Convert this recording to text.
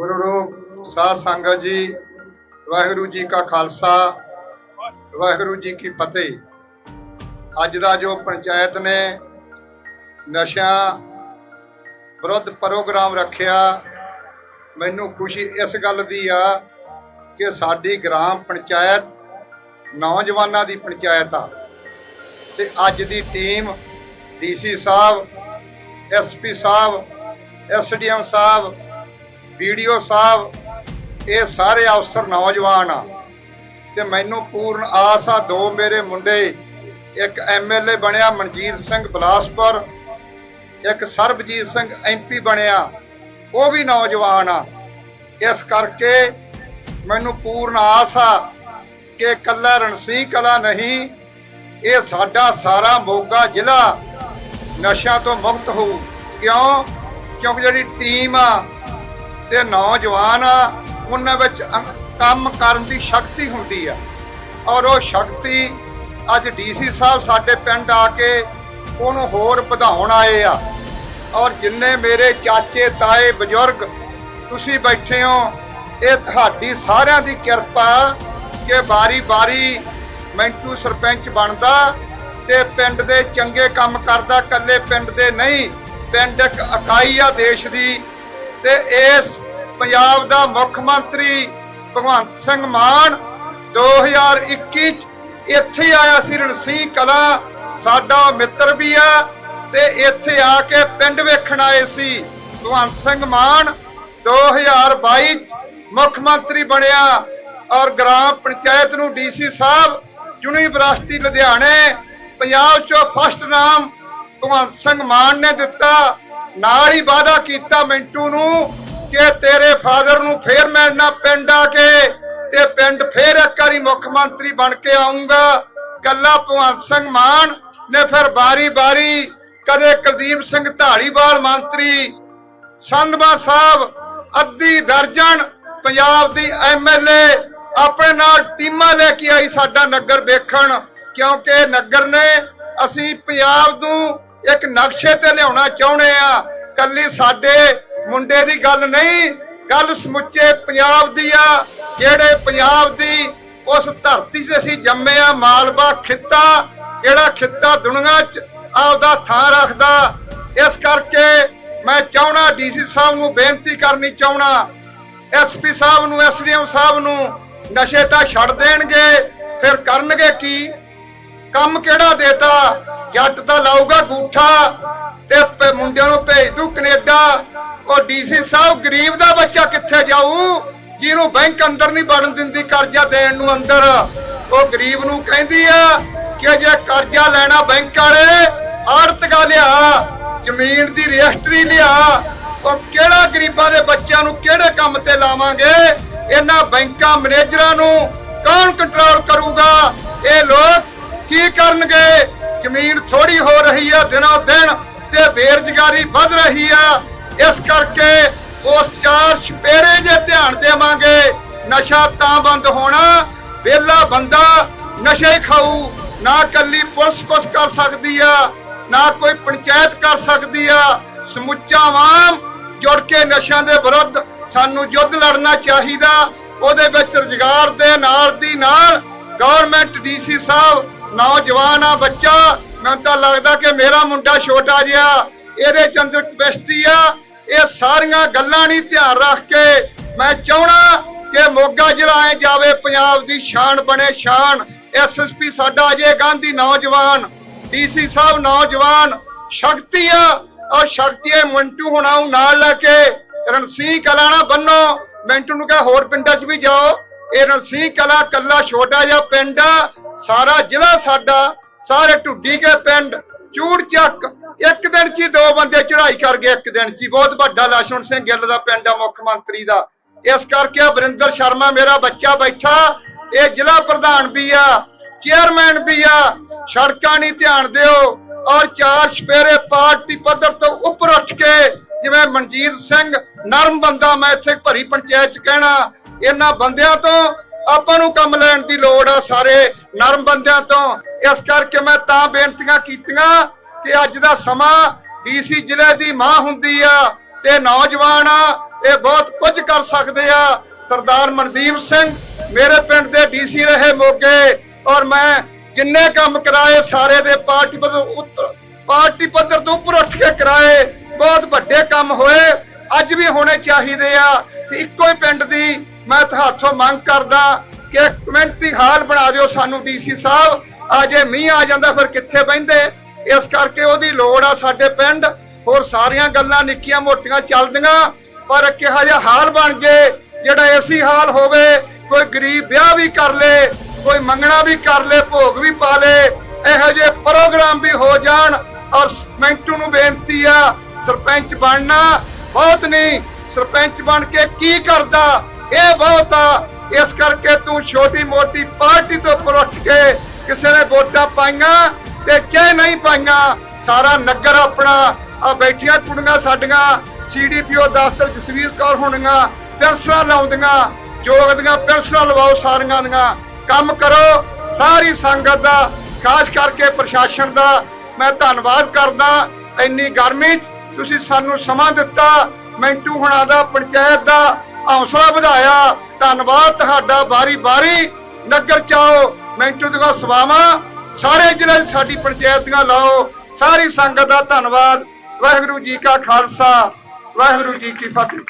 ਗੁਰੂ ਰੂਪ ਸਾਧ ਸੰਗਤ ਜੀ, ਵਾਹਿਗੁਰੂ ਜੀ ਕਾ ਖਾਲਸਾ, ਵਾਹਿਗੁਰੂ ਜੀ ਕੀ ਫਤਿਹ। ਅੱਜ ਦਾ ਜੋ ਪੰਚਾਇਤ ਨੇ ਨਸ਼ਿਆਂ ਵਿਰੁੱਧ ਪ੍ਰੋਗਰਾਮ ਰੱਖਿਆ, ਮੈਨੂੰ ਖੁਸ਼ੀ ਇਸ ਗੱਲ ਦੀ ਆ ਕਿ ਸਾਡੀ ਗ੍ਰਾਮ ਪੰਚਾਇਤ ਨੌਜਵਾਨਾਂ ਦੀ ਪੰਚਾਇਤ ਆ। ਤੇ ਅੱਜ ਦੀ ਟੀਮ ਡੀਸੀ ਸਾਹਿਬ, ਐਸਪੀ ਸਾਹਿਬ, ਐਸਡੀਐਮ ਸਾਹਿਬ ਵੀਡੀਓ ਸਾਹਿਬ, ਇਹ ਸਾਰੇ ਅਫਸਰ ਨੌਜਵਾਨ ਆ। ਤੇ ਮੈਨੂੰ ਪੂਰਨ ਆਸ ਆ, ਦੋ ਮੇਰੇ ਮੁੰਡੇ, ਇੱਕ ਐਮਐਲਏ ਬਣਿਆ ਮਨਜੀਤ ਸਿੰਘ ਬਲਾਸਪੁਰ, ਇੱਕ ਸਰਬਜੀਤ ਸਿੰਘ ਐਮਪੀ ਬਣਿਆ, ਉਹ ਵੀ ਨੌਜਵਾਨ ਆ। ਇਸ ਕਰਕੇ ਮੈਨੂੰ ਪੂਰਨ ਆਸ ਆ ਕਿ ਕੱਲਾ ਰਣਸੀ ਕਲਾ ਨਹੀਂ, ਇਹ ਸਾਡਾ ਸਾਰਾ ਮੋਗਾ ਜ਼ਿਲ੍ਹਾ ਨਸ਼ਿਆਂ ਤੋਂ ਮੁਕਤ ਹੋਊ। ਕਿਉਂ? ਕਿਉਂਕਿ ਜਿਹੜੀ ਟੀਮ ਆ ਤੇ ਨੌਜਵਾਨ ਆ ਉਹਨਾਂ ਵਿੱਚ ਕੰਮ ਕਰਨ ਦੀ ਸ਼ਕਤੀ ਹੁੰਦੀ ਆ। ਔਰ ਉਹ ਸ਼ਕਤੀ ਅੱਜ ਡੀਸੀ ਸਾਹਿਬ ਸਾਡੇ ਪਿੰਡ ਆ ਕੇ ਉਹਨੂੰ ਹੋਰ ਵਧਾਉਣ ਆਏ ਆ। ਔਰ ਜਿੰਨੇ ਮੇਰੇ ਚਾਚੇ, ਤਾਏ, ਬਜ਼ੁਰਗ ਤੁਸੀਂ ਬੈਠੇ ਹੋ, ਇਹ ਤੁਹਾਡੀ ਸਾਰਿਆਂ ਦੀ ਕਿਰਪਾ ਕਿ ਬਾਰੀ-ਬਾਰੀ ਮੈਂਟੂ ਸਰਪੰਚ ਬਣਦਾ ਤੇ ਪਿੰਡ ਦੇ ਚੰਗੇ ਕੰਮ ਕਰਦਾ ਕੱਲੇ ਪਿੰਡ ਦੇ ਨਹੀਂ, ਪਿੰਡ ਇੱਕ ਇਕਾਈ ਆ ਦੇਸ਼ ਦੀ ਤੇ ਇਸ ਪੰਜਾਬ ਦਾ ਮੁੱਖ ਮੰਤਰੀ ਭਗਵੰਤ ਸਿੰਘ ਮਾਨ 2021 ਚ ਇੱਥੇ ਆਇਆ ਸੀ ਰਣਸੀ ਕਲਾ। ਸਾਡਾ ਮਿੱਤਰ ਵੀ ਆ ਤੇ ਇੱਥੇ ਆ ਕੇ ਪਿੰਡ ਵੇਖਣ ਆਏ ਸੀ। ਭਗਵੰਤ ਸਿੰਘ ਮਾਨ 2022 ਚ ਮੁੱਖ ਮੰਤਰੀ ਬਣਿਆ ਔਰ ਗ੍ਰਾਮ ਪੰਚਾਇਤ ਨੂੰ ਡੀਸੀ ਸਾਹਿਬ, ਯੂਨੀਵਰਸਿਟੀ ਲੁਧਿਆਣੇ, ਪੰਜਾਬ ਚੋਂ ਫਸਟ ਨਾਮ ਭਗਵੰਤ ਸਿੰਘ ਮਾਨ ਨੇ ਦਿੱਤਾ। ਨਾਲ ਹੀ ਵਾਅਦਾ ਕੀਤਾ ਮਿੰਟੂ ਨੂੰ ਕਿ ਤੇਰੇ ਫਾਦਰ ਨੂੰ ਫੇਰ ਮੈਂ ਨਾ ਪਿੰਡ ਆ ਕੇ ਤੇ ਪਿੰਡ ਫੇਰ ਇੱਕ ਵਾਰੀ ਮੁੱਖ ਮੰਤਰੀ ਬਣ ਕੇ ਆਉਂਗਾ ਕੱਲਾ ਭਗਵੰਤ ਸਿੰਘ ਮਾਨ ਨੇ ਫਿਰ ਬਾਰੀ-ਬਾਰੀ ਕਦੇ ਕੁਲਦੀਪ ਸਿੰਘ ਢਾਲੀਵਾਲ ਮੰਤਰੀ, ਸੰਧਵਾ ਸਾਹਿਬ, ਅੱਧੀ ਦਰਜਨ ਪੰਜਾਬ ਦੀ ਐਮਐਲਏ ਆਪਣੇ ਨਾਲ ਟੀਮਾਂ ਲੈ ਕੇ ਆਈ ਸਾਡਾ ਨਗਰ ਵੇਖਣ। ਕਿਉਂਕਿ ਨਗਰ ਨੇ ਅਸੀਂ ਪੰਜਾਬ ਨੂੰ ਇੱਕ ਨਕਸ਼ੇ ਤੇ ਲਿਆਉਣਾ ਚਾਹੁੰਦੇ ਆ ਕੱਲੀ ਸਾਡੇ ਮੁੰਡੇ ਦੀ ਗੱਲ ਨਹੀਂ, ਗੱਲ ਸਮੁੱਚੇ ਪੰਜਾਬ ਦੀ ਆ। ਜਿਹੜੇ ਪੰਜਾਬ ਦੀ ਉਸ ਧਰਤੀ 'ਤੇ ਅਸੀਂ ਜੰਮੇ ਆ, ਮਾਲਵਾ ਖਿੱਤਾ, ਜਿਹੜਾ ਖਿੱਤਾ ਦੁਨੀਆ 'ਚ ਆਪਦਾ ਥਾਂ ਰੱਖਦਾ। ਇਸ ਕਰਕੇ ਮੈਂ ਚਾਹਣਾ ਡੀਸੀ ਸਾਹਿਬ ਨੂੰ ਬੇਨਤੀ ਕਰਨੀ ਚਾਹਣਾ ਐਸਪੀ ਸਾਹਿਬ ਨੂੰ ਐਸਡੀਐਮ ਸਾਹਿਬ ਨੂੰ ਨਸ਼ੇ ਤਾਂ ਛੱਡ ਦੇਣਗੇ, ਫਿਰ ਕਰਨਗੇ ਕੀ? ਕੰਮ ਕਿਹੜਾ ਦੇਤਾ? ਜੱਟ ਤਾਂ ਲਾਊਗਾ ਗੂਠਾ ਤੇ ਮੁੰਡਿਆਂ ਨੂੰ ਭੇਜ ਦੂ ਕੈਨੇਡਾ। ਉਹ ਡੀਸੀ ਸਾਹਿਬ ਗਰੀਬ ਦਾ ਬੱਚਾ ਕਿੱਥੇ ਜਾਊ? ਜਿਹਨੂੰ ਬੈਂਕ ਅੰਦਰ ਨਹੀਂ ਵੜਨ ਦਿੰਦੀ, ਕਰਜ਼ਾ ਦੇਣ ਨੂੰ ਅੰਦਰ। ਉਹ ਗਰੀਬ ਨੂੰ ਕਹਿੰਦੀ ਆ ਕਿ ਜੇ ਕਰਜ਼ਾ ਲੈਣਾ ਬੈਂਕ ਵਾਲੇ, ਆੜਤਗਾ ਲਿਆ, ਜ਼ਮੀਨ ਦੀ ਰਜਿਸਟਰੀ ਲਿਆ। ਉਹ ਕਿਹੜਾ ਗਰੀਬਾਂ ਦੇ ਬੱਚਿਆਂ ਨੂੰ ਕਿਹੜੇ ਕੰਮ ਤੇ ਲਾਵਾਂਗੇ? ਇਹਨਾਂ ਬੈਂਕਾਂ ਮੈਨੇਜਰਾਂ ਨੂੰ ਕੌਣ ਕੰਟਰੋਲ ਕਰੂਗਾ? ਇਹ ਲੋਕ ਕੀ ਕਰਨਗੇ? ਜ਼ਮੀਨ ਥੋੜੀ ਹੋ ਰਹੀ ਹੈ ਦਿਨੋਂ ਦਿਨ ਤੇ ਬੇਰੁਜ਼ਗਾਰੀ ਵੱਧ ਰਹੀ ਆ। ਇਸ ਕਰਕੇ ਉਸ ਚਾਰ ਛਪੇਰੇ ਜੇ ਧਿਆਨ ਦੇਵਾਂਗੇ, ਨਸ਼ਾ ਤਾਂ ਬੰਦ ਹੋਣਾ, ਵਿਹਲਾ ਬੰਦਾ ਨਸ਼ੇ ਖਾਊ, ਨਾ ਕੱਲੀ ਪੁਲਿਸ ਕੁਛ ਕਰ ਸਕਦੀ ਆ, ਨਾ ਕੋਈ ਪੰਚਾਇਤ ਕਰ ਸਕਦੀ ਆ। ਸਮੁੱਚਾ ਆਵਾਮ ਜੁੜ ਕੇ ਨਸ਼ਿਆਂ ਦੇ ਵਿਰੁੱਧ ਸਾਨੂੰ ਯੁੱਧ ਲੜਨਾ ਚਾਹੀਦਾ। ਉਹਦੇ ਵਿੱਚ ਰੁਜ਼ਗਾਰ ਦੇ ਨਾਲ ਦੀ ਨਾਲ ਗਵਰਨਮੈਂਟ ਡੀਸੀ ਸਾਹਿਬ, ਨੌਜਵਾਨ ਆ, ਬੱਚਾ, ਮੈਨੂੰ ਤਾਂ ਲੱਗਦਾ ਕਿ ਮੇਰਾ ਮੁੰਡਾ ਛੋਟਾ ਜਿਹਾ ਇਹਦੇ ਚ ਅੰਦਰ ਕਪੈਸਿਟੀ ਆ। ਇਹ ਸਾਰੀਆਂ ਗੱਲਾਂ ਨਹੀਂ ਧਿਆਨ ਰੱਖ ਕੇ ਮੈਂ ਚਾਹਣਾ ਕਿ ਮੋਗਾ ਜ਼ਿਲ੍ਹਾ ਜਾਵੇ, ਪੰਜਾਬ ਦੀ ਸ਼ਾਨ ਬਣੇ ਸ਼ਾਨ। ਐਸਐਸਪੀ ਸਾਡਾ ਅਜੇ ਗਾਂਧੀ ਨੌਜਵਾਨ, ਡੀਸੀ ਸਾਹਿਬ ਨੌਜਵਾਨ, ਸ਼ਕਤੀ ਆ। ਔਰ ਸ਼ਕਤੀ ਇਹ ਮੰਟੂ ਹੁਣਾਂ ਨੂੰ ਨਾਲ ਲੈ ਕੇ ਰਣਸੀ ਕਲਾ ਨਾ ਬੰਨੋ। ਮਿੰਟੂ ਨੂੰ ਕਹੇ ਹੋਰ ਪਿੰਡਾਂ 'ਚ ਵੀ ਜਾਓ। ਇਹ ਰਣਸੀ ਕਲਾ ਕੱਲਾ ਛੋਟਾ ਜਿਹਾ ਪਿੰਡ ਆ। ਸਾਰਾ ਜ਼ਿਲ੍ਹਾ ਸਾਡਾ, ਸਾਰੇ ਢੁੱਡੀ ਕੇ ਪਿੰਡ। ਚੂੜ ਚੱਕ। ਇੱਕ ਦਿਨ 'ਚ ਹੀ ਦੋ ਬੰਦੇ ਚੜ੍ਹਾਈ ਕਰ ਗਏ, ਇੱਕ ਦਿਨ 'ਚ ਬਹੁਤ ਵੱਡਾ ਲਛਮਣ ਸਿੰਘ ਗਿੱਲ ਦਾ, ਪਿੰਡ ਆ ਮੁੱਖ ਮੰਤਰੀ ਦਾ। ਇਸ ਕਰਕੇ ਆ ਸ਼ਰਮਾ ਮੇਰਾ ਬੱਚਾ ਬੈਠਾ। ਇਹ ਜ਼ਿਲ੍ਹਾ ਪ੍ਰਧਾਨ ਵੀ ਆ, ਚੇਅਰਮੈਨ ਵੀ ਆ। ਸੜਕਾਂ ਨਹੀਂ ਧਿਆਨ ਦਿਓ। ਔਰ ਚਾਰ ਸਪੇਰੇ ਪਾਰਟੀ ਪੱਧਰ ਤੋਂ ਉੱਪਰ ਉੱਠ ਕੇ ਜਿਵੇਂ ਮਨਜੀਤ ਸਿੰਘ, ਨਰਮ ਬੰਦਾ ਮੈਂ ਇੱਥੇ ਭਰੀ ਪੰਚਾਇਤ ਚ ਕਹਿਣਾ, ਇਹਨਾਂ ਬੰਦਿਆਂ ਤੋਂ ਆਪਾਂ ਨੂੰ ਕੰਮ ਲੈਣ ਦੀ ਲੋੜ ਆ ਸਾਰੇ ਨਰਮ ਬੰਦਿਆਂ ਤੋਂ। ਇਸ ਕਰਕੇ ਮੈਂ ਤਾਂ ਬੇਨਤੀਆਂ ਕੀਤੀਆਂ ਕਿ ਅੱਜ ਦਾ ਸਮਾਂ ਡੀਸੀ ਜ਼ਿਲ੍ਹੇ ਦੀ ਮਾਂ ਹੁੰਦੀ ਆ ਤੇ ਨੌਜਵਾਨ ਆ, ਇਹ ਬਹੁਤ ਕੁਝ ਕਰ ਸਕਦੇ ਆ। ਸਰਦਾਰ ਮਨਦੀਪ ਸਿੰਘ ਮੇਰੇ ਪਿੰਡ ਦੇ ਡੀਸੀ ਰਹੇ ਮੋਗੇ ਔਰ ਮੈਂ ਜਿੰਨੇ ਕੰਮ ਕਰਾਏ ਸਾਰੇ ਦੇ ਪਾਰਟੀ ਪੱਧਰ ਉੱਤਰ ਪਾਰਟੀ ਪੱਧਰ ਤੋਂ ਉੱਪਰ ਉੱਠ ਕੇ ਕਰਾਏ, ਬਹੁਤ ਵੱਡੇ ਕੰਮ ਹੋਏ। ਅੱਜ ਵੀ ਹੋਣੇ ਚਾਹੀਦੇ ਆ ਤੇ ਇੱਕੋ ਹੀ ਪਿੰਡ ਦੀ ਮੈਂ ਤੁਹਾਥੋਂ ਮੰਗ ਕਰਦਾ ਕਿ ਇੱਕ ਕਮਿਊਨਿਟੀ ਹਾਲ ਬਣਾ ਦਿਓ ਸਾਨੂੰ ਡੀਸੀ ਸਾਹਿਬ। ਆ ਜੇ ਮੀਂਹ ਆ ਜਾਂਦਾ, ਫਿਰ ਕਿੱਥੇ ਬਹਿੰਦੇ? ਇਸ ਕਰਕੇ ਉਹਦੀ ਲੋੜ ਆ ਸਾਡੇ ਪਿੰਡ। ਹੋਰ ਸਾਰੀਆਂ ਗੱਲਾਂ ਨਿੱਕੀਆਂ ਮੋਟੀਆਂ ਚੱਲਦੀਆਂ, ਪਰ ਕਿਹਾ ਜਿਹਾ ਹਾਲ ਬਣ ਜੇ, ਜਿਹੜਾ ਐਸੀ ਹਾਲ ਹੋਵੇ, ਕੋਈ ਗਰੀਬ ਵਿਆਹ ਵੀ ਕਰ ਲੇ, ਕੋਈ ਮੰਗਣਾ ਵੀ ਕਰ ਲੇ, ਭੋਗ ਵੀ ਪਾ ਲੇ, ਇਹੋ ਜਿਹੇ ਪ੍ਰੋਗਰਾਮ ਵੀ ਹੋ ਜਾਣ। ਔਰ ਮੈਂਟੂ ਨੂੰ ਬੇਨਤੀ ਆ, ਸਰਪੰਚ ਬਣਨਾ ਬਹੁਤ ਨਹੀਂ, ਸਰਪੰਚ ਬਣ ਕੇ ਕੀ ਕਰਦਾ? ਇਹ ਬਹੁਤ ਆ। ਇਸ ਕਰਕੇ ਤੂੰ ਛੋਟੀ ਮੋਟੀ ਪਾਰਟੀ ਤੋਂ ਉੱਪਰ ਉੱਠ ਕੇ ਕਿਸੇ ਨੇ ਵੋਟਾਂ ਪਾਈਆਂ ਤੇ ਚਾਹੇ ਨਹੀਂ ਪਾਈਆਂ, ਸਾਰਾ ਨਗਰ ਆਪਣਾ ਆ ਬੈਠੀਆਂ ਕੁੜੀਆਂ ਸਾਡੀਆਂ ਸੀਡੀਪੀਓ ਦਫ਼ਤਰ ਜਸਵੀਰ ਕੌਰ ਹੋਣੀਆਂ ਪੈਨਸ਼ਨਾਂ ਲਾਉਂਦੀਆਂ ਜੋਗ ਦੀਆਂ ਪੈਨਸ਼ਨਾਂ ਲਵਾਓ ਸਾਰੀਆਂ ਦੀਆਂ। ਕੰਮ ਕਰੋ, ਸਾਰੀ ਸੰਗਤ ਦਾ, ਖਾਸ ਕਰਕੇ ਪ੍ਰਸ਼ਾਸਨ ਦਾ, ਮੈਂ ਧੰਨਵਾਦ ਕਰਦਾ। ਇੰਨੀ ਗਰਮੀ 'ਚ ਤੁਸੀਂ ਸਾਨੂੰ ਸਮਾਂ ਦਿੱਤਾ, ਮੈਂਟੂ ਹੁਣਾਂ ਦਾ, ਪੰਚਾਇਤ ਦਾ ਹੌਸਲਾ ਵਧਾਇਆ। ਧੰਨਵਾਦ ਤੁਹਾਡਾ ਬਾਰੀ ਬਾਰੀ ਨਗਰ ਚਾਓ ਮੈਂਟੂ ਦੀਆਂ ਸਵਾਵਾਂ। ਸਾਰੇ ਜ਼ਿਲ੍ਹੇ ਸਾਡੀ ਪੰਚਾਇਤ ਦੀਆਂ ਲਾਓ। ਸਾਰੀ ਸੰਗਤ ਦਾ ਧੰਨਵਾਦ। ਵਾਹਿਗੁਰੂ ਜੀ ਕਾ ਖਾਲਸਾ, ਵਾਹਿਗੁਰੂ ਜੀ ਕੀ ਫਤਿਹ।